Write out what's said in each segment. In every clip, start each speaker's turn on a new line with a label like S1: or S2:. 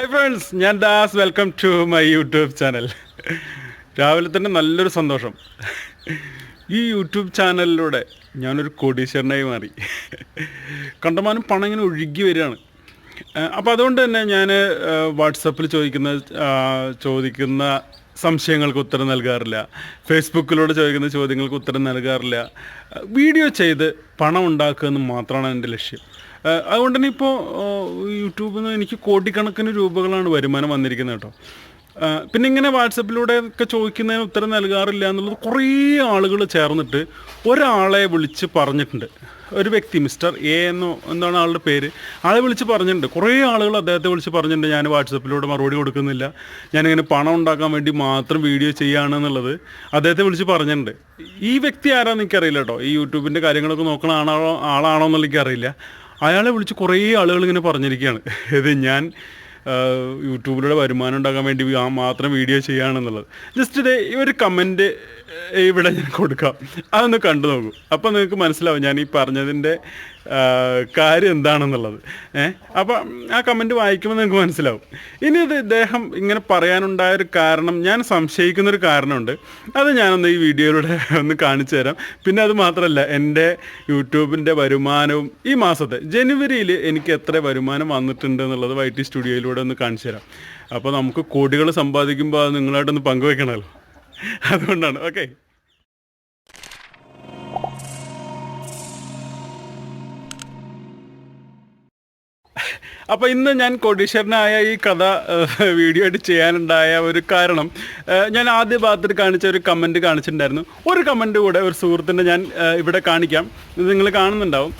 S1: Hi friends ഞാൻ Das. Welcome to my YouTube channel രാവിലെ തന്നെ നല്ലൊരു സന്തോഷം. ഈ യൂട്യൂബ് ചാനലിലൂടെ ഞാനൊരു കോടീശ്വരനായി മാറി. കണ്ടമാനം പണം ഇങ്ങനെ ഒഴുകി വരികയാണ്. അപ്പോൾ അതുകൊണ്ട് തന്നെ ഞാൻ വാട്സപ്പിൽ ചോദിക്കുന്ന ചോദിക്കുന്ന സംശയങ്ങൾക്ക് ഉത്തരം നൽകാറില്ല. ഫേസ്ബുക്കിലൂടെ ചോദിക്കുന്ന ചോദ്യങ്ങൾക്ക് ഉത്തരം നൽകാറില്ല. വീഡിയോ ചെയ്ത് പണം ഉണ്ടാക്കുക എന്ന് മാത്രമാണ് എന്റെ ലക്ഷ്യം. അതുകൊണ്ട് തന്നെ ഇപ്പോൾ യൂട്യൂബിൽ നിന്ന് എനിക്ക് കോടിക്കണക്കിന് രൂപകളാണ് വരുമാനം വന്നിരിക്കുന്നത് കേട്ടോ. പിന്നെ ഇങ്ങനെ വാട്സപ്പിലൂടെ ഒക്കെ ചോദിക്കുന്നതിന് ഉത്തരം നൽകാറില്ല എന്നുള്ളത് കുറേ ആളുകൾ ചേർന്നിട്ട് ഒരാളെ വിളിച്ച് പറഞ്ഞിട്ടുണ്ട്. ഒരു വ്യക്തി മിസ്റ്റർ എ എന്നോ എന്താണ് ആളുടെ പേര്? ആളെ വിളിച്ച് പറഞ്ഞിട്ടുണ്ട്. കുറേ ആളുകൾ അദ്ദേഹത്തെ വിളിച്ച് പറഞ്ഞിട്ടുണ്ട്. ഞാൻ വാട്സപ്പിലൂടെ മറുപടി കൊടുക്കുന്നില്ല. ഞാനിങ്ങനെ പണം ഉണ്ടാക്കാൻ വേണ്ടി മാത്രം വീഡിയോ ചെയ്യുകയാണെന്നുള്ളത് അദ്ദേഹത്തെ വിളിച്ച് പറഞ്ഞിട്ടുണ്ട്. ഈ വ്യക്തി ആരാന്ന് എനിക്കറിയില്ല കേട്ടോ. ഈ യൂട്യൂബിന്റെ കാര്യങ്ങളൊക്കെ നോക്കണ ആളാണോ ആളാണോ എന്നുള്ള എനിക്കറിയില്ല. അയാളെ വിളിച്ച് കുറേ ആളുകൾ ഇങ്ങനെ പറഞ്ഞിരിക്കുകയാണ്. ഇത് ഞാൻ യൂട്യൂബിലൂടെ വരുമാനം ഉണ്ടാക്കാൻ വേണ്ടി ആ മാത്രം വീഡിയോ ചെയ്യുകയാണെന്നുള്ളത്. ജസ്റ്റ് ഇത് ഈ ഒരു കമന്റ് ഇവിടെ ഞാൻ കൊടുക്കാം. അതൊന്ന് കണ്ടു നോക്കൂ. അപ്പോൾ നിങ്ങൾക്ക് മനസ്സിലാവും ഞാൻ ഈ പറഞ്ഞതിന്റെ കാര്യം എന്താണെന്നുള്ളത്. ഏഹ് അപ്പം ആ കമന്റ് വായിക്കുമ്പോൾ നിങ്ങൾക്ക് മനസ്സിലാവും. ഇനി ഇത് ഇദ്ദേഹം ഇങ്ങനെ പറയാനുണ്ടായ ഒരു കാരണം ഞാൻ സംശയിക്കുന്നൊരു കാരണമുണ്ട്. അത് ഞാനൊന്ന് ഈ വീഡിയോയിലൂടെ ഒന്ന് കാണിച്ചു തരാം. പിന്നെ അത് മാത്രമല്ല എന്റെ യൂട്യൂബിന്റെ വരുമാനവും ഈ മാസത്തെ ജനുവരിയിൽ എനിക്ക് എത്ര വരുമാനം വന്നിട്ടുണ്ട് എന്നുള്ളത് വൈ ടി സ്റ്റുഡിയോയിലൂടെ ഒന്ന് കാണിച്ചു തരാം. അപ്പോൾ നമുക്ക് കോടികൾ സമ്പാദിക്കുമ്പോൾ അത് നിങ്ങളായിട്ടൊന്ന് പങ്കുവെക്കണമല്ലോ അതുകൊണ്ടാണ് ഓക്കെ? അപ്പോൾ ഇന്ന് ഞാൻ കോടീശ്വരനായ ഈ കഥ വീഡിയോ ആയിട്ട് ചെയ്യാനുണ്ടായ ഒരു കാരണം ഞാൻ ആദ്യ ഭാഗത്തിൽ കാണിച്ച ഒരു കമന്റ് കാണിച്ചിട്ടുണ്ടായിരുന്നു. ഒരു കമന്റ് കൂടെ ഒരു സുഹൃത്തിന്റെ ഞാൻ ഇവിടെ കാണിക്കാം. ഇത് നിങ്ങൾ കാണുന്നുണ്ടാവും.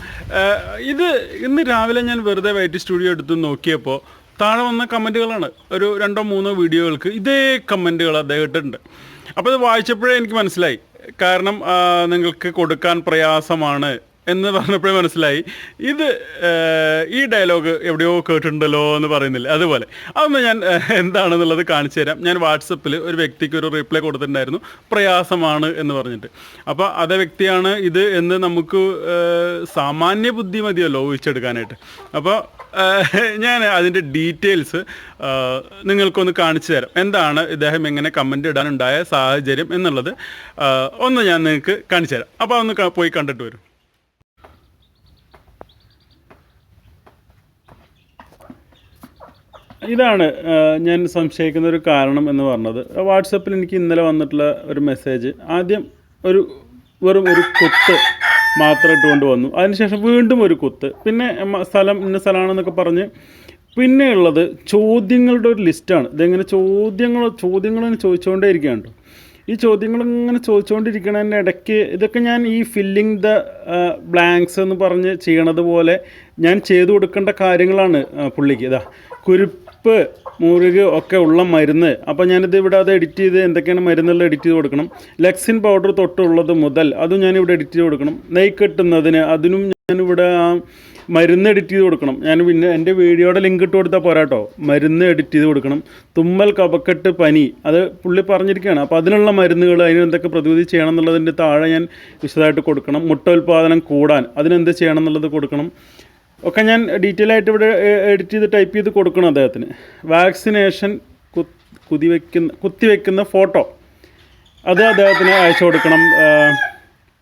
S1: ഇത് ഇന്ന് രാവിലെ ഞാൻ വെറുതെ വൈറ്റ് സ്റ്റുഡിയോ എടുത്ത് നോക്കിയപ്പോൾ താഴെ വന്ന കമന്റുകളാണ് ഒരു രണ്ടോ മൂന്നോ വീഡിയോകൾക്ക് ഇതേ കമന്റുകൾ അദ്ദേഹം ഇട്ടിട്ടുണ്ട് അപ്പോൾ ഇത് വായിച്ചപ്പോഴേ എനിക്ക് മനസ്സിലായി. കാരണം നിങ്ങൾക്ക് കൊടുക്കാൻ പ്രയാസമാണ്. എന്ന് പറഞ്ഞപ്പോഴേ മനസ്സിലായി. ഇത് ഈ ഡയലോഗ് എവിടെയോ കേട്ടിട്ടുണ്ടല്ലോ എന്ന് പറയുന്നില്ല. അതുപോലെ. അതൊന്ന് ഞാൻ എന്താണെന്നുള്ളത് കാണിച്ചു തരാം. ഞാൻ വാട്സപ്പിൽ ഒരു വ്യക്തിക്ക് ഒരു റിപ്ലൈ കൊടുത്തിട്ടുണ്ടായിരുന്നു. പ്രയാസമാണ് എന്ന് പറഞ്ഞിട്ട്. അപ്പോൾ അതേ വ്യക്തിയാണ് ഇത് എന്ന് നമുക്ക് സാമാന്യ ബുദ്ധി മതിയല്ലോ ഊഹിച്ചെടുക്കാനായിട്ട് അപ്പോൾ ഞാൻ അതിന്റെ ഡീറ്റെയിൽസ് നിങ്ങൾക്കൊന്ന് കാണിച്ചു തരാം. എന്താണ് ഇദ്ദേഹം എങ്ങനെ കമന്റ് ഇടാനുണ്ടായ സാഹചര്യം എന്നുള്ളത് ഒന്ന് ഞാൻ നിങ്ങൾക്ക് കാണിച്ചു തരാം. അപ്പോൾ ഒന്ന് പോയി കണ്ടിട്ട് വരും. ഇതാണ് ഞാൻ സംശയിക്കുന്ന ഒരു കാരണം എന്ന് പറഞ്ഞത്. വാട്സപ്പിൽ എനിക്ക് ഇന്നലെ വന്നിട്ടുള്ള ഒരു മെസ്സേജ് ആദ്യം ഒരു വെറും ഒരു കുത്ത് മാത്രം ഇട്ടുകൊണ്ട് വന്നു. അതിനുശേഷം വീണ്ടും ഒരു കുത്ത്. പിന്നെ സ്ഥലം ഇന്ന സ്ഥലമാണെന്നൊക്കെ പറഞ്ഞ് പിന്നെയുള്ളത് ചോദ്യങ്ങളുടെ ഒരു ലിസ്റ്റാണ് ഇതെങ്ങനെ ചോദ്യങ്ങൾ ചോദ്യങ്ങൾ ചോദിച്ചുകൊണ്ടേ ഇരിക്കുകയാണ് കേട്ടോ ഈ ചോദ്യങ്ങൾ ഇങ്ങനെ ചോദിച്ചുകൊണ്ടിരിക്കണതിന്റെ ഇടയ്ക്ക് ഇതൊക്കെ ഞാൻ ഈ ഫില്ലിംഗ് ദ ബ്ലാങ്ക്സ് എന്ന് പറഞ്ഞ് ചെയ്യണത് പോലെ ഞാൻ ചെയ്തു കൊടുക്കേണ്ട കാര്യങ്ങളാണ് പുള്ളിക്ക്. ഇതാ കുരുപ്പ് മുറുക് ഒക്കെ ഉള്ള മരുന്ന്. അപ്പോൾ ഞാനിത് ഇവിടെ അത് എഡിറ്റ് ചെയ്ത് എന്തൊക്കെയാണ് മരുന്നുകൾ എഡിറ്റ് ചെയ്ത് കൊടുക്കണം. ലെക്സിൻ പൗഡർ തൊട്ടുള്ളത് മുതൽ അതും ഞാനിവിടെ എഡിറ്റ് ചെയ്ത് കൊടുക്കണം. നെയ് കെട്ടുന്നതിന് അതിനും ഞാനിവിടെ ആ മരുന്ന് എഡിറ്റ് ചെയ്ത് കൊടുക്കണം. ഞാൻ പിന്നെ എന്റെ വീഡിയോയുടെ ലിങ്ക് ഇട്ട് കൊടുത്താൽ പോരാട്ടോ മരുന്ന് എഡിറ്റ് ചെയ്ത് കൊടുക്കണം. തുമ്മൽ കപക്കെട്ട് പനി. അത് പുള്ളി പറഞ്ഞിരിക്കുകയാണ്. അപ്പോൾ അതിനുള്ള മരുന്നുകൾ അതിന് എന്തൊക്കെ പ്രതിവിധി ചെയ്യണം എന്നുള്ളതിന്റെ താഴെ ഞാൻ വിശദമായിട്ട് കൊടുക്കണം. മുട്ട ഉൽപ്പാദനം കൂടാൻ. അതിനെന്ത് ചെയ്യണം എന്നുള്ളത് കൊടുക്കണം. ഒക്കെ ഞാൻ ഡീറ്റെയിൽ ആയിട്ട് ഇവിടെ എഡിറ്റ് ചെയ്ത് ടൈപ്പ് ചെയ്ത് കൊടുക്കണം അദ്ദേഹത്തിന്. വാക്സിനേഷൻ കുതിവെക്കുന്ന കുത്തിവെക്കുന്ന ഫോട്ടോ അത് അദ്ദേഹത്തിന് അയച്ചു കൊടുക്കണം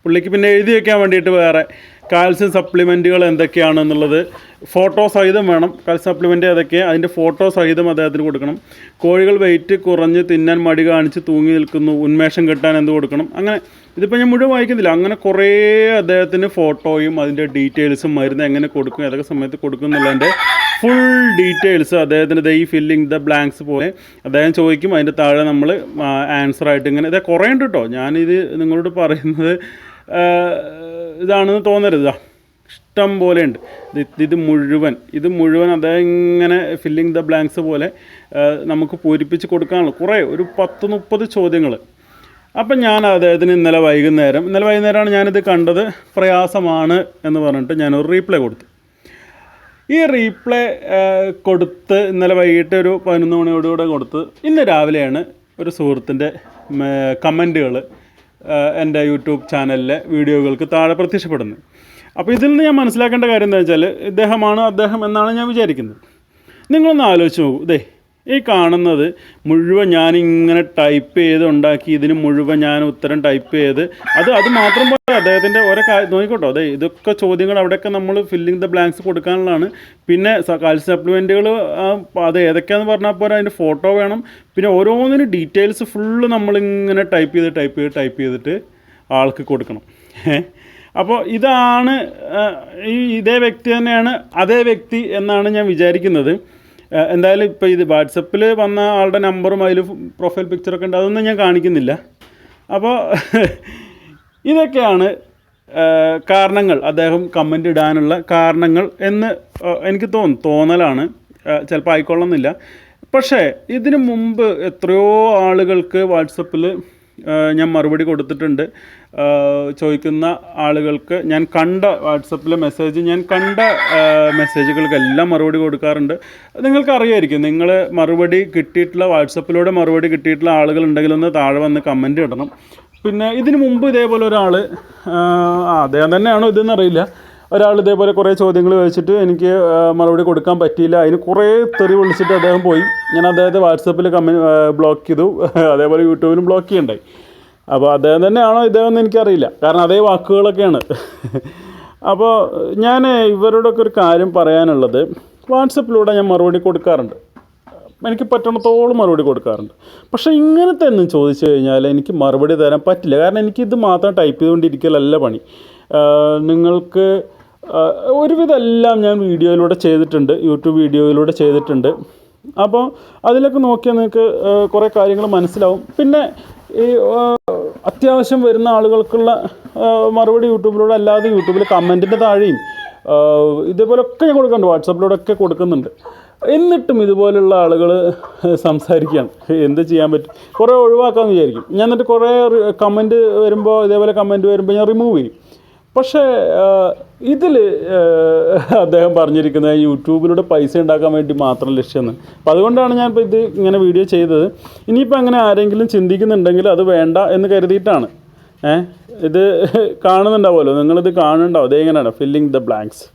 S1: പുള്ളിക്ക് പിന്നെ എഴുതി വയ്ക്കാൻ വേണ്ടിയിട്ട് വേറെ കാൽസ്യം സപ്ലിമെന്റുകൾ എന്തൊക്കെയാണെന്നുള്ളത് ഫോട്ടോ സഹിതം വേണം. കാൽസ്യം സപ്ലിമെന്റ് ഏതൊക്കെ അതിന്റെ ഫോട്ടോ സഹിതം അദ്ദേഹത്തിന് കൊടുക്കണം. കോഴികൾ വെയിറ്റ് കുറഞ്ഞ് തിന്നാൻ മടി കാണിച്ച് തൂങ്ങി നിൽക്കുന്നു. ഉന്മേഷം കിട്ടാൻ എന്ത് കൊടുക്കണം? അങ്ങനെ ഇതിപ്പോൾ ഞാൻ മുഴുവൻ വായിക്കുന്നില്ല. അങ്ങനെ കുറേ അദ്ദേഹത്തിന് ഫോട്ടോയും അതിന്റെ ഡീറ്റെയിൽസും മരുന്ന് എങ്ങനെ കൊടുക്കും ഏതൊക്കെ സമയത്ത് കൊടുക്കും എന്നുള്ളതിന്റെ ഫുൾ ഡീറ്റെയിൽസ് അദ്ദേഹത്തിന്റെ ദൈ ഈ ഫില്ലിങ് ദ ബ്ലാങ്ക്സ് പോലെ അദ്ദേഹം ചോദിക്കും. അതിന്റെ താഴെ നമ്മൾ ആൻസറായിട്ട് ഇങ്ങനെ ഇതേ കുറേ ഉണ്ട് കേട്ടോ ഞാനിത് നിങ്ങളോട് പറയുന്നത് ഇതാണെന്ന് തോന്നരുത് ഇഷ്ടം പോലെ ഉണ്ട്. ഇത് മുഴുവൻ ഇത് മുഴുവൻ അദ്ദേഹം ഇങ്ങനെ ഫില്ലിങ് ദ ബ്ലാങ്ക്സ് പോലെ നമുക്ക് പൂരിപ്പിച്ച് കൊടുക്കാനുള്ള കുറേ ഒരു പത്ത് മുപ്പത് ചോദ്യങ്ങൾ അപ്പം ഞാൻ അദ്ദേഹത്തിന് ഇന്നലെ വൈകുന്നേരം ഇന്നലെ വൈകുന്നേരമാണ് ഞാനിത് കണ്ടത് പ്രയാസമാണ് എന്ന് പറഞ്ഞിട്ട് ഞാനൊരു റീപ്ലൈ കൊടുത്തു. ഈ റീപ്ലൈ കൊടുത്ത് ഇന്നലെ വൈകിട്ട് ഒരു പതിനൊന്ന് മണിയോടുകൂടെ കൊടുത്ത് ഇന്ന് രാവിലെയാണ് ഒരു സുഹൃത്തിന്റെ കമന്റുകൾ എന്റെ യൂട്യൂബ് ചാനലിലെ വീഡിയോകൾക്ക് താഴെ പ്രത്യക്ഷപ്പെടുന്നത് അപ്പോൾ ഇതിൽ നിന്ന് ഞാൻ മനസ്സിലാക്കേണ്ട കാര്യം എന്താ വെച്ചാൽ ഇദ്ദേഹമാണ് അദ്ദേഹം എന്നാണ് ഞാൻ വിചാരിക്കുന്നത്. നിങ്ങളൊന്ന് ആലോചിച്ച് നോക്കൂ. ദേ ഈ കാണുന്നത് മുഴുവൻ ഞാനിങ്ങനെ ടൈപ്പ് ചെയ്ത് ഉണ്ടാക്കി ഇതിന് മുഴുവൻ ഞാൻ ഉത്തരം ടൈപ്പ് ചെയ്ത്. അത് അത് മാത്രം പോലെ അദ്ദേഹത്തിന്റെ ഓരോ കാര്യം നോക്കിക്കോട്ടോ. അതെ ഇതൊക്കെ ചോദ്യങ്ങൾ അവിടെയൊക്കെ നമ്മൾ ഫില്ലിങ് ദ ബ്ലാങ്ക്സ് കൊടുക്കാനുള്ളതാണ്. പിന്നെ കാൽ സപ്ലിമെന്റുകൾ അത് ഏതൊക്കെയാണെന്ന് പറഞ്ഞാൽ പോരാ അതിന്റെ ഫോട്ടോ വേണം. പിന്നെ ഓരോന്നിനും ഡീറ്റെയിൽസ് ഫുള്ള് നമ്മളിങ്ങനെ ടൈപ്പ് ചെയ്ത് ടൈപ്പ് ചെയ്ത് ടൈപ്പ് ചെയ്തിട്ട് ആൾക്ക് കൊടുക്കണം. അപ്പോൾ ഇതാണ് ഈ ഇതേ വ്യക്തി തന്നെയാണ് അതേ വ്യക്തി എന്നാണ് ഞാൻ വിചാരിക്കുന്നത്. എന്തായാലും ഇപ്പോൾ ഇത് വാട്സപ്പിൽ വന്ന ആളുടെ നമ്പറും അതിൽ പ്രൊഫൈൽ പിക്ചറൊക്കെ ഉണ്ട്. അതൊന്നും ഞാൻ കാണിക്കുന്നില്ല. അപ്പോൾ ഇതൊക്കെയാണ് കാരണങ്ങൾ. അദ്ദേഹം കമന്റ് ഇടാനുള്ള കാരണങ്ങൾ എന്ന് എനിക്ക് തോന്നും തോന്നലാണ്. ചിലപ്പോൾ ആയിക്കൊള്ളുന്നില്ല. പക്ഷേ ഇതിനു മുമ്പ് എത്രയോ ആളുകൾക്ക് വാട്സപ്പിൽ ഞാൻ മറുപടി കൊടുത്തിട്ടുണ്ട്. ചോദിക്കുന്ന ആളുകൾക്ക് ഞാൻ കണ്ട വാട്സപ്പിലെ മെസ്സേജ് ഞാൻ കണ്ട മെസ്സേജുകൾക്കെല്ലാം മറുപടി കൊടുക്കാറുണ്ട്. നിങ്ങൾക്ക് അറിയായിരിക്കും നിങ്ങൾ മറുപടി കിട്ടിയിട്ടുള്ള വാട്സപ്പിലൂടെ മറുപടി കിട്ടിയിട്ടുള്ള ആളുകളുണ്ടെങ്കിൽ ഒന്ന് താഴെ വന്ന് കമന്റ് ഇടണം. പിന്നെ ഇതിനു മുമ്പ് ഇതേപോലെ ഒരാൾ അദ്ദേഹം തന്നെയാണോ ഇതെന്ന് അറിയില്ല. ഒരാൾ ഇതേപോലെ കുറേ ചോദ്യങ്ങൾ ചോദിച്ചിട്ട് എനിക്ക് മറുപടി കൊടുക്കാൻ പറ്റിയില്ല. അതിന് കുറേ തെറി വിളിച്ചിട്ട് അദ്ദേഹം പോയി. ഞാൻ അദ്ദേഹത്തെ വാട്സപ്പിൽ കമൻ ബ്ലോക്ക് ചെയ്തു. അതേപോലെ യൂട്യൂബിലും ബ്ലോക്ക് ചെയ്യണ്ടായി. അപ്പോൾ അദ്ദേഹം തന്നെയാണോ ഇദ്ദേഹം എന്ന് എനിക്കറിയില്ല. കാരണം അതേ വാക്കുകളൊക്കെയാണ്. അപ്പോൾ ഞാൻ ഇവരോടൊക്കെ ഒരു കാര്യം പറയാനുള്ളത്. വാട്സപ്പിലൂടെ ഞാൻ മറുപടി കൊടുക്കാറുണ്ട്. എനിക്ക് പറ്റണത്തോളം മറുപടി കൊടുക്കാറുണ്ട്. പക്ഷേ ഇങ്ങനത്തെ ഒന്നും ചോദിച്ചു കഴിഞ്ഞാൽ എനിക്ക് മറുപടി തരാൻ പറ്റില്ല. കാരണം എനിക്ക് ഇത് മാത്രം ടൈപ്പ് ചെയ്തുകൊണ്ടിരിക്കലല്ല പണി. നിങ്ങൾക്ക് ഒരുവിധം എല്ലാം ഞാൻ വീഡിയോയിലൂടെ ചെയ്തിട്ടുണ്ട് യൂട്യൂബ് വീഡിയോയിലൂടെ ചെയ്തിട്ടുണ്ട്. അപ്പോൾ അതിലൊക്കെ നോക്കിയാൽ നിങ്ങൾക്ക് കുറേ കാര്യങ്ങൾ മനസ്സിലാവും. പിന്നെ ഈ അത്യാവശ്യം വരുന്ന ആളുകൾക്കുള്ള മറുപടി യൂട്യൂബിലൂടെ അല്ലാതെ യൂട്യൂബിൽ കമന്റിന്റെ താഴെയും ഇതേപോലൊക്കെ ഞാൻ കൊടുക്കുന്നുണ്ട് വാട്സപ്പിലൂടെയൊക്കെ കൊടുക്കുന്നുണ്ട്. എന്നിട്ടും ഇതുപോലുള്ള ആളുകൾ സംസാരിക്കുകയാണ്. എന്ത് ചെയ്യാൻ പറ്റും? കുറേ ഒഴിവാക്കാമെന്ന് വിചാരിക്കും. ഞാൻ എന്നിട്ട് കുറേ കമന്റ് വരുമ്പോൾ ഇതേപോലെ കമന്റ് വരുമ്പോൾ ഞാൻ റിമൂവ് ചെയ്യും. പക്ഷേ ഇതിൽ അദ്ദേഹം പറഞ്ഞിരിക്കുന്നത് യൂട്യൂബിലൂടെ പൈസ ഉണ്ടാക്കാൻ വേണ്ടി മാത്രം ലക്ഷ്യമെന്ന് അപ്പോൾ അതുകൊണ്ടാണ് ഞാൻ ഇപ്പോൾ ഇത് ഇങ്ങനെ വീഡിയോ ചെയ്തത്. ഇനിയിപ്പോൾ അങ്ങനെ ആരെങ്കിലും ചിന്തിക്കുന്നുണ്ടെങ്കിൽ അത് വേണ്ട എന്ന് കരുതിയിട്ടാണ്. ഏഹ് ഇത് കാണുന്നുണ്ടാവുമല്ലോ. നിങ്ങളിത് കാണുന്നുണ്ടാവും. അതെങ്ങനെയാണ് ഫില്ലിങ് ദ ബ്ലാങ്ക്സ്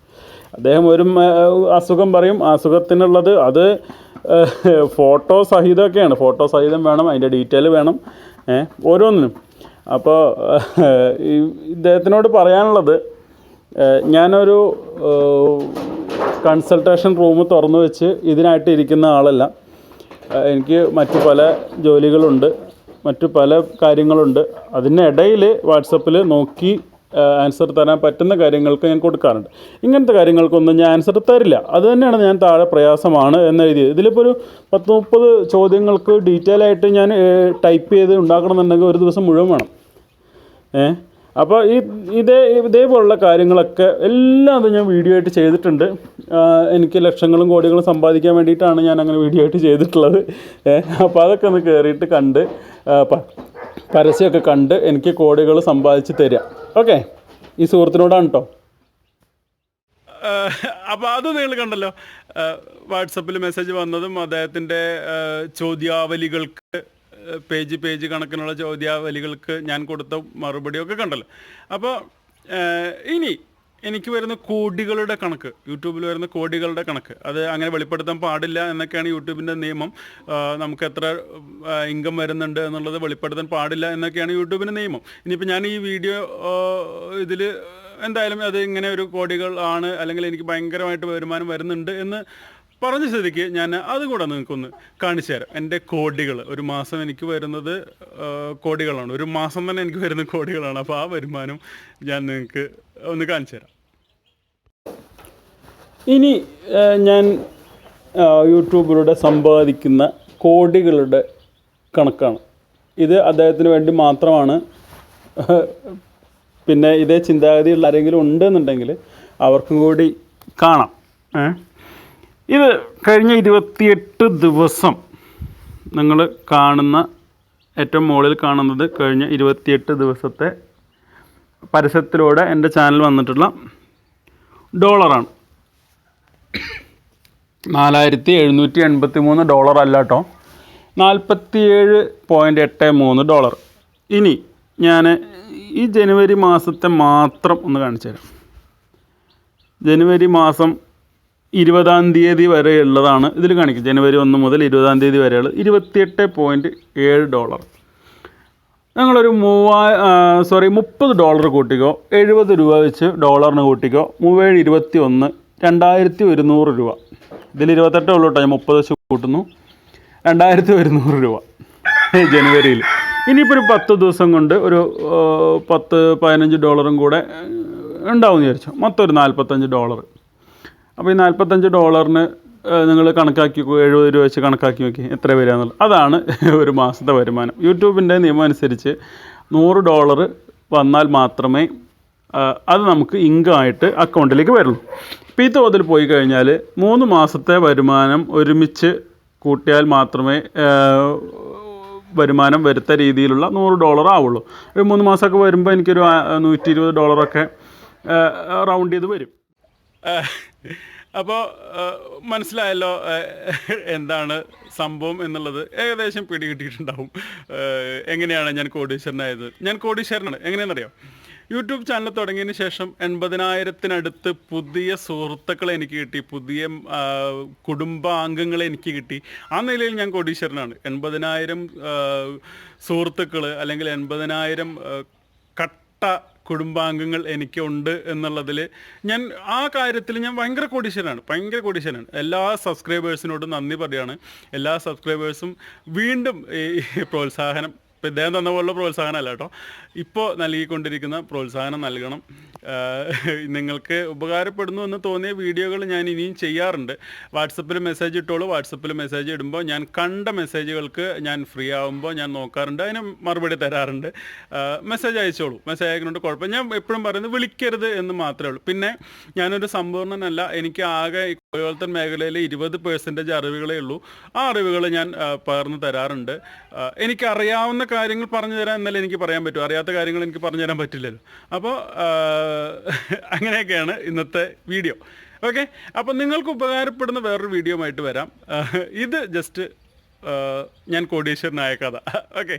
S1: അദ്ദേഹം ഒരു അസുഖം പറയും. അസുഖത്തിനുള്ളത് അത് ഫോട്ടോ സഹിതമൊക്കെയാണ്. ഫോട്ടോ സഹിതം വേണം. അതിന്റെ ഡീറ്റെയിൽ വേണം. ഓരോന്നിനും. അപ്പോൾ ഈ ഇദ്ദേഹത്തിനോട് പറയാനുള്ളത് ഞാനൊരു കൺസൾട്ടേഷൻ റൂം തുറന്നു വെച്ച് ഇതിനായിട്ട് ഇരിക്കുന്ന ആളല്ല. എനിക്ക് മറ്റു പല ജോലികളുണ്ട് മറ്റു പല കാര്യങ്ങളുണ്ട്. അതിനിടയിൽ വാട്സപ്പിൽ നോക്കി ആൻസർ തരാൻ പറ്റുന്ന കാര്യങ്ങൾക്ക് ഞാൻ കൊടുക്കാറുണ്ട്. ഇങ്ങനത്തെ കാര്യങ്ങൾക്കൊന്നും ഞാൻ ആൻസർ തരില്ല. അത് തന്നെയാണ് ഞാൻ താഴെ പ്രയാസമാണ് എന്ന് എഴുതിയത് ഇതിലിപ്പോൾ ഒരു പത്ത് മുപ്പത് ചോദ്യങ്ങൾക്ക് ഡീറ്റെയിൽ ആയിട്ട് ഞാൻ ടൈപ്പ് ചെയ്ത് ഉണ്ടാക്കണമെന്നുണ്ടെങ്കിൽ ഒരു ദിവസം മുഴുവൻ വേണം. ഏ അപ്പോൾ ഈ ഇതേ ഇതേപോലുള്ള കാര്യങ്ങളൊക്കെ എല്ലാം അത് ഞാൻ വീഡിയോ ആയിട്ട് ചെയ്തിട്ടുണ്ട്. എനിക്ക് ലക്ഷങ്ങളും കോടികളും സമ്പാദിക്കാൻ വേണ്ടിയിട്ടാണ് ഞാൻ അങ്ങനെ വീഡിയോ ആയിട്ട് ചെയ്തിട്ടുള്ളത്. അപ്പോൾ അതൊക്കെ ഒന്ന് കയറിയിട്ട് കണ്ട് പരസ്യമൊക്കെ കണ്ട് എനിക്ക് കോടികൾ സമ്പാദിച്ച് തരിക ഓക്കെ? ഈ സുഹൃത്തിനോടാണ് കേട്ടോ അപ്പോൾ അത് നിങ്ങൾ കണ്ടല്ലോ. വാട്സപ്പിൽ മെസ്സേജ് വന്നതും അദ്ദേഹത്തിന്റെ ചോദ്യാവലികൾക്ക് പേജ് പേജ് കണക്കിനുള്ള ചോദ്യാവലികൾക്ക് ഞാൻ കൊടുത്ത മറുപടിയൊക്കെ കണ്ടല്ലോ. അപ്പോൾ ഇനി എനിക്ക് വരുന്ന കോടികളുടെ കണക്ക് യൂട്യൂബിൽ വരുന്ന കോടികളുടെ കണക്ക്. അത് അങ്ങനെ വെളിപ്പെടുത്താൻ പാടില്ല എന്നൊക്കെയാണ് യൂട്യൂബിന്റെ നിയമം. നമുക്ക് എത്ര ഇൻകം വരുന്നുണ്ട് എന്നുള്ളത് വെളിപ്പെടുത്താൻ പാടില്ല എന്നൊക്കെയാണ് യൂട്യൂബിന്റെ നിയമം. ഇനിയിപ്പോൾ ഞാൻ ഈ വീഡിയോ ഇതിൽ എന്തായാലും അത് ഇങ്ങനെ ഒരു കോടികൾ ആണ് അല്ലെങ്കിൽ എനിക്ക് ഭയങ്കരമായിട്ട് വരുമാനം വരുന്നുണ്ട് എന്ന് പറഞ്ഞ സ്ഥിതിക്ക് ഞാൻ അതും കൂടെ നിങ്ങൾക്കൊന്ന് കാണിച്ചു തരാം. എന്റെ കോടികൾ ഒരു മാസം എനിക്ക് വരുന്നത് കോടികളാണ്. ഒരു മാസം തന്നെ എനിക്ക് വരുന്ന കോടികളാണ്. അപ്പോൾ ആ വരുമാനം ഞാൻ നിങ്ങൾക്ക് ഒന്ന് കാണിച്ചു തരാം. ഇനി ഞാൻ യൂട്യൂബിലൂടെ സമ്പാദിക്കുന്ന കോടികളുടെ കണക്കാണ്. ഇത് അദ്ദേഹത്തിന് വേണ്ടി മാത്രമാണ്. പിന്നെ ഇതേ ചിന്താഗതിയുള്ള ആരെങ്കിലും ഉണ്ടെന്നുണ്ടെങ്കിൽ അവർക്കും കൂടി കാണാം. ഇത് കഴിഞ്ഞ ഇരുപത്തിയെട്ട് ദിവസം നിങ്ങൾ കാണുന്ന ഏറ്റവും മുകളിൽ കാണുന്നത് കഴിഞ്ഞ ഇരുപത്തിയെട്ട് ദിവസത്തെ പരസ്യത്തിലൂടെ എന്റെ ചാനൽ വന്നിട്ടുള്ള ഡോളറാണ്. നാലായിരത്തി എഴുന്നൂറ്റി എൺപത്തി മൂന്ന് ഡോളർ അല്ല കേട്ടോ നാൽപ്പത്തിയേഴ് പോയിന്റ് എട്ട് മൂന്ന് ഡോളർ. ഇനി ഞാൻ ഈ ജനുവരി മാസത്തെ മാത്രം ഒന്ന് കാണിച്ചു തരാം. ജനുവരി മാസം ഇരുപതാം തീയതി വരെയുള്ളതാണ് ഇതിൽ കാണിക്കും ജനുവരി ഒന്ന് മുതൽ ഇരുപതാം തീയതി വരെയുള്ള ഇരുപത്തിയെട്ട് പോയിന്റ് ഏഴ് ഡോളർ. ഞങ്ങളൊരു മൂവായ സോറി മുപ്പത് ഡോളർ കൂട്ടിക്കോ. എഴുപത് രൂപ വെച്ച് ഡോളറിന് കൂട്ടിക്കോ. മൂവേഴ് ഇരുപത്തി ഒന്ന് രണ്ടായിരത്തി ഒരുന്നൂറ് രൂപ. ഇതിൽ ഇരുപത്തെട്ടേ ഉള്ളൂ കേട്ടോ. ഞാൻ മുപ്പത് വെച്ച് കൂട്ടുന്നു. രണ്ടായിരത്തി ഒരുന്നൂറ് രൂപ. ജനുവരിയിൽ. ഇനിയിപ്പോൾ ഒരു പത്ത് ദിവസം കൊണ്ട് ഒരു പത്ത് പതിനഞ്ച് ഡോളറും കൂടെ ഉണ്ടാവും വിചാരിച്ചു. മൊത്തം ഒരു നാൽപ്പത്തഞ്ച് ഡോളർ. അപ്പോൾ ഈ നാൽപ്പത്തഞ്ച് ഡോളറിന് നിങ്ങൾ കണക്കാക്കി എഴുപത് രൂപ വെച്ച് കണക്കാക്കി നോക്കി എത്ര വരികയെന്നുള്ളത് അതാണ് ഒരു മാസത്തെ വരുമാനം. യൂട്യൂബിന്റെ നിയമം അനുസരിച്ച് നൂറ് ഡോളർ വന്നാൽ മാത്രമേ അത് നമുക്ക് ഇൻകം ആയിട്ട് അക്കൗണ്ടിലേക്ക് വരുള്ളൂ. ഈ തോതിൽ പോയി കഴിഞ്ഞാൽ മൂന്ന് മാസത്തെ വരുമാനം ഒരുമിച്ച് കൂട്ടിയാൽ മാത്രമേ വരുമാനം വരുത്ത രീതിയിലുള്ള നൂറ് ഡോളർ ആവുള്ളൂ. ഒരു മൂന്ന് മാസമൊക്കെ വരുമ്പോൾ എനിക്കൊരു നൂറ്റി ഇരുപത് ഡോളറൊക്കെ റൗണ്ട് ചെയ്ത് വരും. അപ്പോൾ മനസ്സിലായല്ലോ എന്താണ് സംഭവം എന്നുള്ളത്. ഏകദേശം പിടികിട്ടിയിട്ടുണ്ടാവും. എങ്ങനെയാണ് ഞാൻ കോടീശ്വരനായത്? ഞാൻ കോടീശ്വരനാണ്. എങ്ങനെയാണെന്നറിയോ? യൂട്യൂബ് ചാനൽ തുടങ്ങിയതിന് ശേഷം എൺപതിനായിരത്തിനടുത്ത് പുതിയ സുഹൃത്തുക്കളെ എനിക്ക് കിട്ടി പുതിയ കുടുംബാംഗങ്ങളെ എനിക്ക് കിട്ടി. ആ നിലയിൽ ഞാൻ കോടീശ്വരനാണ്. എൺപതിനായിരം സുഹൃത്തുക്കൾ അല്ലെങ്കിൽ എൺപതിനായിരം കട്ട കുടുംബാംഗങ്ങൾ എനിക്കുണ്ട് എന്നുള്ളതിൽ ഞാൻ ആ കാര്യത്തിൽ ഞാൻ ഭയങ്കര കോടീശ്വരനാണ്. ഭയങ്കര കോടീശ്വരനാണ്. എല്ലാ സബ്സ്ക്രൈബേഴ്സിനോടും നന്ദി പറയുകയാണ് എല്ലാ സബ്സ്ക്രൈബേഴ്സും വീണ്ടും പ്രോത്സാഹനം ഇപ്പം ഇദ്ദേഹം തന്ന പോലുള്ള പ്രോത്സാഹനമല്ല കേട്ടോ. ഇപ്പോൾ നൽകിക്കൊണ്ടിരിക്കുന്ന പ്രോത്സാഹനം നൽകണം. നിങ്ങൾക്ക് ഉപകാരപ്പെടുന്നു എന്ന് തോന്നിയ വീഡിയോകൾ ഞാൻ ഇനിയും ചെയ്യാറുണ്ട്. വാട്സപ്പിൽ മെസ്സേജ് ഇട്ടോളൂ. വാട്സപ്പിൽ മെസ്സേജ് ഇടുമ്പോൾ ഞാൻ കണ്ട മെസ്സേജുകൾക്ക് ഞാൻ ഫ്രീ ആകുമ്പോൾ ഞാൻ നോക്കാറുണ്ട്. അതിന് മറുപടി തരാറുണ്ട്. മെസ്സേജ് അയച്ചോളൂ. മെസ്സേജ് അയക്കുന്നുണ്ട് കുഴപ്പം. ഞാൻ എപ്പോഴും പറയുന്നത് വിളിക്കരുത് എന്ന് മാത്രമേ ഉള്ളൂ. പിന്നെ ഞാനൊരു സമ്പൂർണനല്ല. എനിക്ക് ആകെ കോയോൽത്തൻ മേഖലയിൽ ഇരുപത് പേഴ്സന്റേജ് അറിവുകളേ ഉള്ളൂ. ആ അറിവുകൾ ഞാൻ പകർന്നു തരാറുണ്ട്. എനിക്കറിയാവുന്ന കാര്യങ്ങൾ പറഞ്ഞു തരാൻ എന്നല്ലേ എനിക്ക് പറയാൻ പറ്റുമോ അറിയാത്ത കാര്യങ്ങൾ എനിക്ക് പറഞ്ഞു തരാൻ പറ്റില്ലല്ലോ. അപ്പോൾ അങ്ങനെയൊക്കെയാണ് ഇന്നത്തെ വീഡിയോ. ഓക്കെ? അപ്പോൾ നിങ്ങൾക്ക് ഉപകാരപ്പെടുന്ന വേറൊരു വീഡിയോ ആയിട്ട് വരാം ഇത് ജസ്റ്റ് ഞാൻ കോടീശ്വരനായ കഥ. ഓക്കെ?